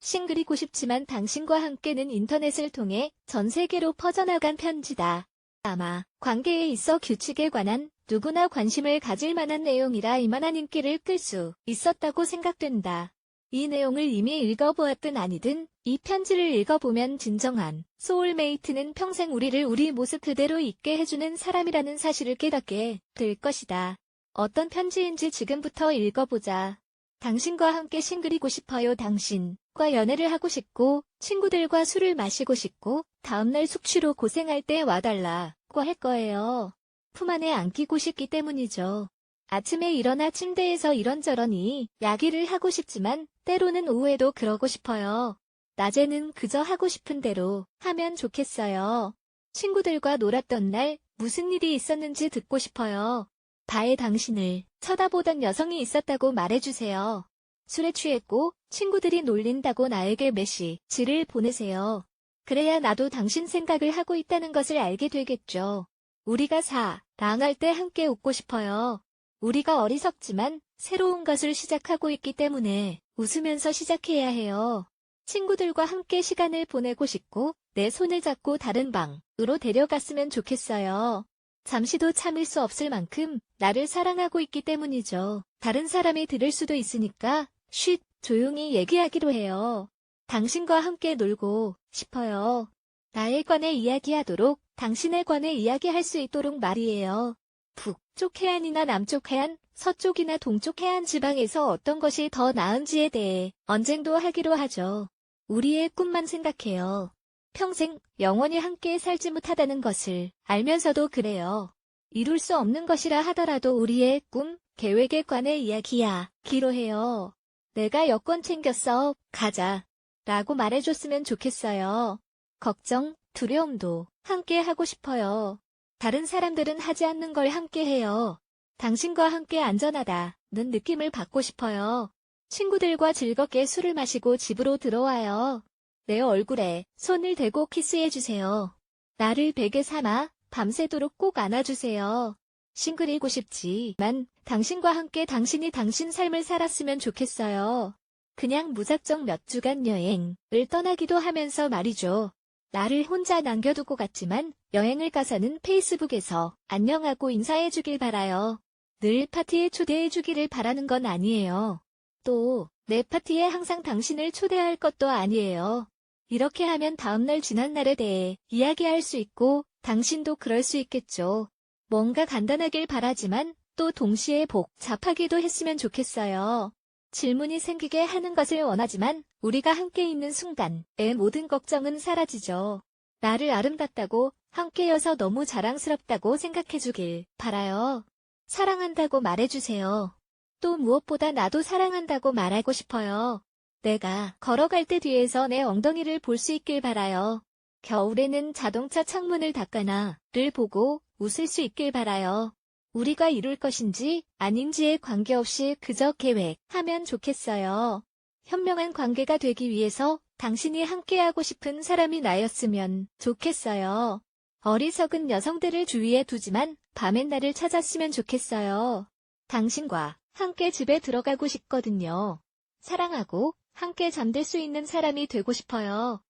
싱글이고 싶지만 당신과 함께는 인터넷을 통해 전 세계로 퍼져나간 편지다. 아마 관계에 있어 규칙에 관한 누구나 관심을 가질 만한 내용이라 이만한 인기를 끌 수 있었다고 생각된다. 이 내용을 이미 읽어보았든 아니든 이 편지를 읽어보면 진정한 소울메이트는 평생 우리를 우리 모습 그대로 있게 해주는 사람이라는 사실을 깨닫게 될 것이다. 어떤 편지인지 지금부터 읽어보자. 당신과 함께 싱글이고 싶어요. 당신과 연애를 하고 싶고 친구들과 술을 마시고 싶고 다음날 숙취로 고생할 때 와달라고 할 거예요. 품 안에 안기고 싶기 때문이죠. 아침에 일어나 침대에서 이런저런이 야기를 하고 싶지만 때로는 오후에도 그러고 싶어요. 낮에는 그저 하고 싶은 대로 하면 좋겠어요. 친구들과 놀았던 날 무슨 일이 있었는지 듣고 싶어요. 바에 당신을 쳐다보던 여성이 있었다고 말해주세요. 술에 취했고 친구들이 놀린다고 나에게 메시지를 보내세요. 그래야 나도 당신 생각을 하고 있다는 것을 알게 되겠죠. 우리가 사랑할 때 함께 웃고 싶어요. 우리가 어리석지만 새로운 것을 시작하고 있기 때문에 웃으면서 시작해야 해요. 친구들과 함께 시간을 보내고 싶고 내 손을 잡고 다른 방으로 데려갔으면 좋겠어요. 잠시도 참을 수 없을 만큼 나를 사랑하고 있기 때문이죠. 다른 사람이 들을 수도 있으니까 쉿 조용히 얘기하기로 해요. 당신과 함께 놀고 싶어요. 나에 관해 이야기하도록 당신에 관해 이야기할 수 있도록 말이에요. 북쪽 해안이나 남쪽 해안, 서쪽이나 동쪽 해안 지방에서 어떤 것이 더 나은지에 대해 언쟁도 하기로 하죠. 우리의 꿈만 생각해요. 평생 영원히 함께 살지 못하다는 것을 알면서도 그래요. 이룰 수 없는 것이라 하더라도 우리의 꿈, 계획에 관해 이야기야. 기로 해요. 내가 여권 챙겼어. 가자. 라고 말해줬으면 좋겠어요. 걱정, 두려움도 함께 하고 싶어요. 다른 사람들은 하지 않는 걸 함께 해요. 당신과 함께 안전하다는 느낌을 받고 싶어요. 친구들과 즐겁게 술을 마시고 집으로 들어와요. 내 얼굴에 손을 대고 키스해주세요. 나를 베개 삼아 밤새도록 꼭 안아주세요. 싱글이고 싶지만 당신과 함께 당신이 당신 삶을 살았으면 좋겠어요. 그냥 무작정 몇 주간 여행을 떠나기도 하면서 말이죠. 나를 혼자 남겨두고 갔지만 여행을 가서는 페이스북에서 안녕하고 인사해주길 바라요. 늘 파티에 초대해주기를 바라는 건 아니에요. 또 내 파티에 항상 당신을 초대할 것도 아니에요. 이렇게 하면 다음날 지난 날에 대해 이야기할 수 있고 당신도 그럴 수 있겠죠. 뭔가 간단하길 바라지만 또 동시에 복잡하기도 했으면 좋겠어요. 질문이 생기게 하는 것을 원하지만 우리가 함께 있는 순간의 모든 걱정은 사라지죠. 나를 아름답다고 함께여서 너무 자랑스럽다고 생각해주길 바라요. 사랑한다고 말해주세요. 또 무엇보다 나도 사랑한다고 말하고 싶어요. 내가 걸어갈 때 뒤에서 내 엉덩이를 볼 수 있길 바라요. 겨울에는 자동차 창문을 닦거나 를 보고 웃을 수 있길 바라요. 우리가 이룰 것인지 아닌지에 관계없이 그저 계획하면 좋겠어요. 현명한 관계가 되기 위해서 당신이 함께하고 싶은 사람이 나였으면 좋겠어요. 어리석은 여성들을 주위에 두지만 밤엔 나를 찾았으면 좋겠어요. 당신과 함께 집에 들어가고 싶거든요. 사랑하고 함께 잠들 수 있는 사람이 되고 싶어요.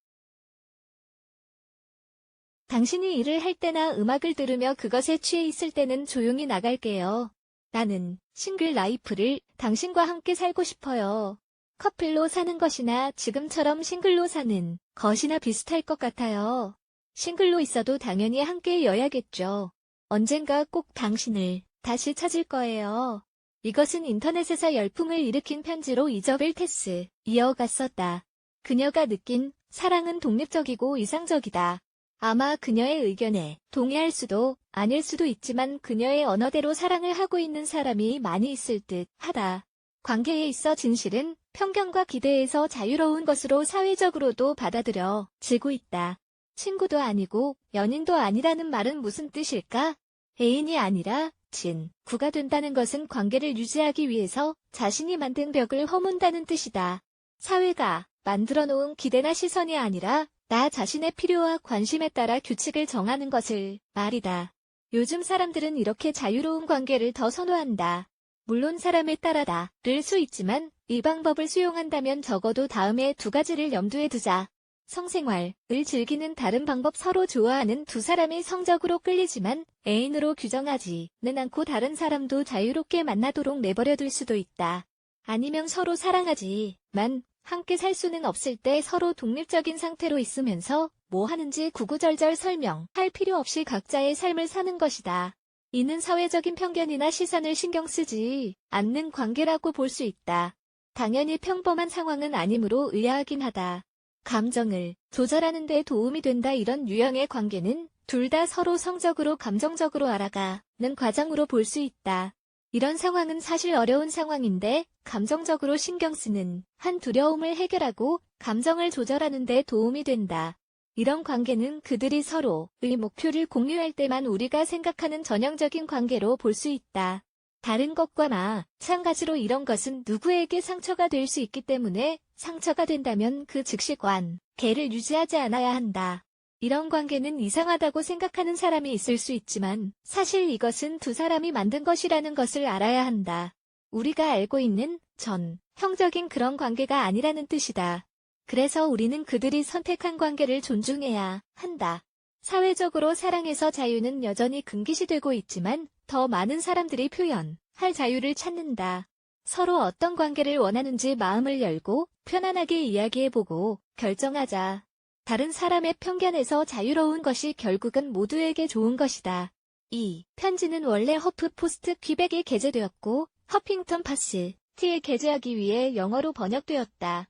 당신이 일을 할 때나 음악을 들으며 그것에 취해 있을 때는 조용히 나갈게요. 나는 싱글 라이프를 당신과 함께 살고 싶어요. 커플로 사는 것이나 지금처럼 싱글로 사는 것이나 비슷할 것 같아요. 싱글로 있어도 당연히 함께여야겠죠. 언젠가 꼭 당신을 다시 찾을 거예요. 이것은 인터넷에서 열풍을 일으킨 편지로 이저벨 테스 이어갔었다. 그녀가 느낀 사랑은 독립적이고 이상적이다. 아마 그녀의 의견에 동의할 수도 아닐 수도 있지만 그녀의 언어대로 사랑을 하고 있는 사람이 많이 있을 듯 하다. 관계에 있어 진실은 편견과 기대에서 자유로운 것으로 사회적으로도 받아들여 지고 있다. 친구도 아니고 연인도 아니라는 말은 무슨 뜻일까? 애인이 아니라 진, 구가 된다는 것은 관계를 유지하기 위해서 자신이 만든 벽을 허문다는 뜻이다. 사회가 만들어 놓은 기대나 시선이 아니라 나 자신의 필요와 관심에 따라 규칙을 정하는 것을 말이다. 요즘 사람들은 이렇게 자유로운 관계를 더 선호한다. 물론 사람에 따라다를 수 있지만 이 방법을 수용한다면 적어도 다음에 두 가지를 염두에 두자. 성생활을 즐기는 다른 방법 서로 좋아하는 두 사람이 성적으로 끌리지만 애인으로 규정하지는 않고 다른 사람도 자유롭게 만나도록 내버려둘 수도 있다. 아니면 서로 사랑하지만 함께 살 수는 없을 때 서로 독립적인 상태로 있으면서 뭐 하는지 구구절절 설명할 필요 없이 각자의 삶을 사는 것이다. 이는 사회적인 편견이나 시선을 신경 쓰지 않는 관계라고 볼 수 있다. 당연히 평범한 상황은 아니므로 의아하긴 하다. 감정을 조절하는 데 도움이 된다 이런 유형의 관계는 둘 다 서로 성적으로 감정적으로 알아가는 과정으로 볼 수 있다. 이런 상황은 사실 어려운 상황인데 감정적으로 신경 쓰는 한 두려움을 해결하고 감정을 조절하는 데 도움이 된다. 이런 관계는 그들이 서로의 목표를 공유할 때만 우리가 생각하는 전형적인 관계로 볼 수 있다. 다른 것과 마찬가지로 이런 것은 누구에게 상처가 될 수 있기 때문에 상처가 된다면 그 즉시 관계를 유지하지 않아야 한다. 이런 관계는 이상하다고 생각하는 사람이 있을 수 있지만 사실 이것은 두 사람이 만든 것이라는 것을 알아야 한다. 우리가 알고 있는 전 형적인 그런 관계가 아니라는 뜻이다. 그래서 우리는 그들이 선택한 관계를 존중해야 한다. 사회적으로 사랑에서 자유는 여전히 금기시되고 있지만 더 많은 사람들이 표현할 자유를 찾는다. 서로 어떤 관계를 원하는지 마음을 열고 편안하게 이야기해보고 결정하자. 다른 사람의 편견에서 자유로운 것이 결국은 모두에게 좋은 것이다. 이 편지는 원래 허프 포스트 퀴백에 게재되었고 허핑턴 파스 티에 게재하기 위해 영어로 번역되었다.